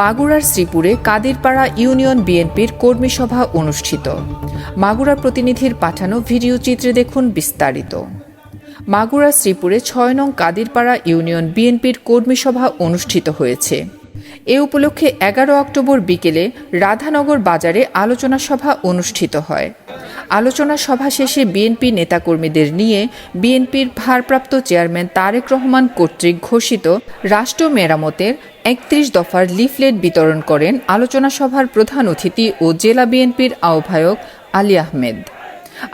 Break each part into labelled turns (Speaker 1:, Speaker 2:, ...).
Speaker 1: মাগুরার শ্রীপুরে কাদিরপাড়া ইউনিয়ন বিএনপির কর্মী সভা অনুষ্ঠিত। মাগুরা প্রতিনিধির পাঠানো ভিডিও চিত্রে দেখুন বিস্তারিত। মাগুরা শ্রীপুরে ছয় নং কাদিরপাড়া ইউনিয়ন বিএনপির কর্মী সভা অনুষ্ঠিত হয়েছে। এ উপলক্ষে এগারো অক্টোবর বিকেলে রাধানগর বাজারে আলোচনা সভা অনুষ্ঠিত হয়। আলোচনা সভা শেষে বিএনপি নেতাকর্মীদের নিয়ে বিএনপির ভারপ্রাপ্ত চেয়ারম্যান তারেক রহমান কর্তৃক ঘোষিত রাষ্ট্র মেরামতের একত্রিশ দফার লিফলেট বিতরণ করেন আলোচনা সভার প্রধান অতিথি ও জেলা বিএনপির আহ্বায়ক আলী আহমেদ।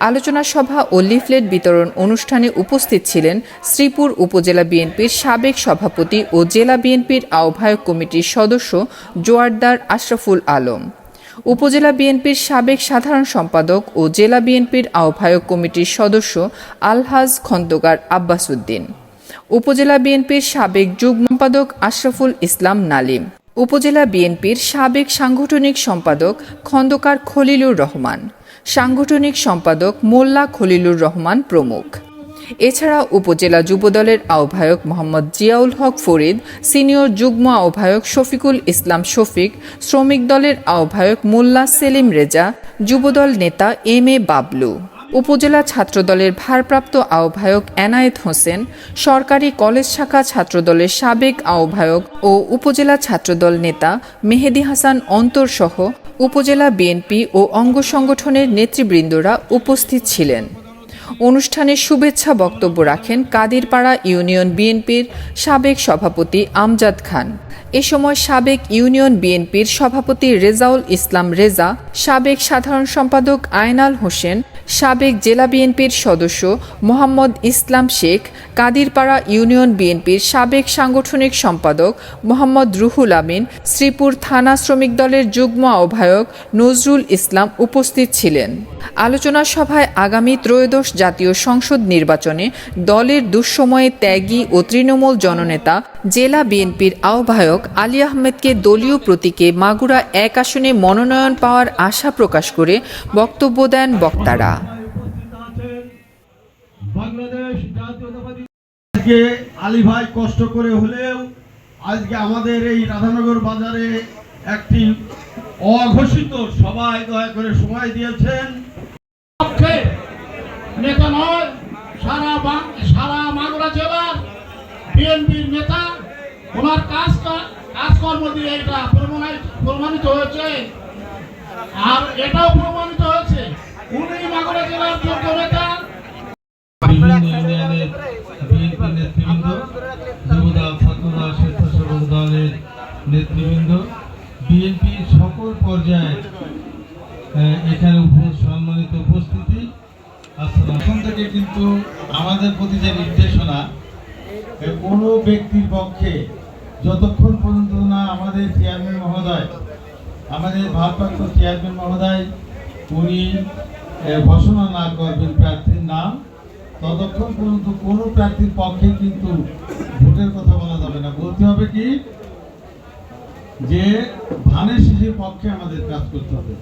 Speaker 1: আলোচনা সভা ও লিফলেট বিতরণ অনুষ্ঠানে উপস্থিত ছিলেন শ্রীপুর উপজেলা বিএনপির সাবেক সভাপতি ও জেলা বিএনপির আহ্বায়ক কমিটির সদস্য জোয়ারদার আশরাফুল আলম। উপজেলা বিএনপির সাবেক সাধারণ সম্পাদক ও জেলা বিএনপির আহ্বায়ক কমিটির সদস্য আলহাজ খন্দকার আব্বাস উদ্দিন উপজেলা বিএনপির সাবেক যুগ্ম সম্পাদক আশরাফুল ইসলাম নালিম। উপজেলা বিএনপির সাবেক সাংগঠনিক সম্পাদক খন্দকার খলিলুর রহমান। সাংগঠনিক সম্পাদক মোল্লা খলিলুর রহমান প্রমুখ। এছাড়া উপজেলা যুবদলের আহ্বায়ক মোহাম্মদ জিয়াউল হক ফরিদ, সিনিয়র যুগ্ম আহ্বায়ক শফিকুল ইসলাম শফিক, শ্রমিক দলের আহ্বায়ক মোল্লা সেলিম রেজা, যুবদল নেতা এম এ বাবলু। উপজেলা ছাত্রদলের ভারপ্রাপ্ত আহ্বায়ক এনায়েত হোসেন, সরকারি কলেজ শাখা ছাত্রদলের সাবেক আহ্বায়ক ও উপজেলা ছাত্রদল নেতা মেহেদি হাসান অন্তর সহ উপজেলা বিএনপি ও অঙ্গ সংগঠনের নেতৃবৃন্দরা উপস্থিত ছিলেন। অনুষ্ঠানে শুভেচ্ছা বক্তব্য রাখেন কাদিরপাড়া ইউনিয়ন বিএনপির সাবেক সভাপতি আমজাদ খান। এ সময় সাবেক ইউনিয়ন বিএনপির সভাপতি রেজাউল ইসলাম রেজা, সাবেক সাধারণ সম্পাদক আয়নাল হোসেন সাবেক জেলা বিএনপির সদস্য মোহাম্মদ ইসলাম শেখ, কাদিরপাড়া ইউনিয়ন বিএনপির সাবেক সাংগঠনিক সম্পাদক মোহাম্মদ রুহুল আমিন, শ্রীপুর থানা শ্রমিক দলের যুগ্ম আহ্বায়ক নজরুল ইসলাম উপস্থিত ছিলেন। আলোচনা সভায় আগামী ত্রয়োদশ জাতীয় সংসদ নির্বাচনে দলের দুঃসময়ে ত্যাগী ও তৃণমূল জননেতা জেলা বিএনপির আহ্বায়ক আলী আহমেদকে দলীয় প্রতীকে মাগুরা এক আসনে মনোনয়ন পাওয়ার আশা প্রকাশ করে বক্তব্য দেন বক্তারা।
Speaker 2: আজকে আলী ভাই কষ্ট করে হলেও আজকে আমাদের এই রাধানগর বাজারে একটি অঘোষিত সবাই দয়া করে সময় দিয়েছেন।
Speaker 3: নেতা নয় সারা সারা মাগুরা জেলার বিএনপির নেতা ওনার কাজ কাজকর্ম দিয়ে এটা প্রমাণিত হয়েছে। আর এটাও প্রমাণিত হয়েছে। উনি মাগুরা জেলার যোগ্য নেতা।
Speaker 4: নেতৃবৃন্দ সকল পর্যায়ে সম্মানিত থেকে কিন্তু আমাদের প্রতি যে নির্দেশনা কোনো ব্যক্তির পক্ষে যতক্ষণ পর্যন্ত না আমাদের চেয়ারম্যান মহোদয়, আমাদের ভারপ্রাপ্ত চেয়ারম্যান মহোদয়, উনি ঘোষণা না করবেন প্রার্থীর নাম, ততক্ষণ পর্যন্ত কোনো প্রার্থীর পক্ষে কিন্তু ভোটের কথা বলা যাবে না। বলতে হবে কি? যে ধানের শিশুর পক্ষে আমাদের কাজ করতে হবে।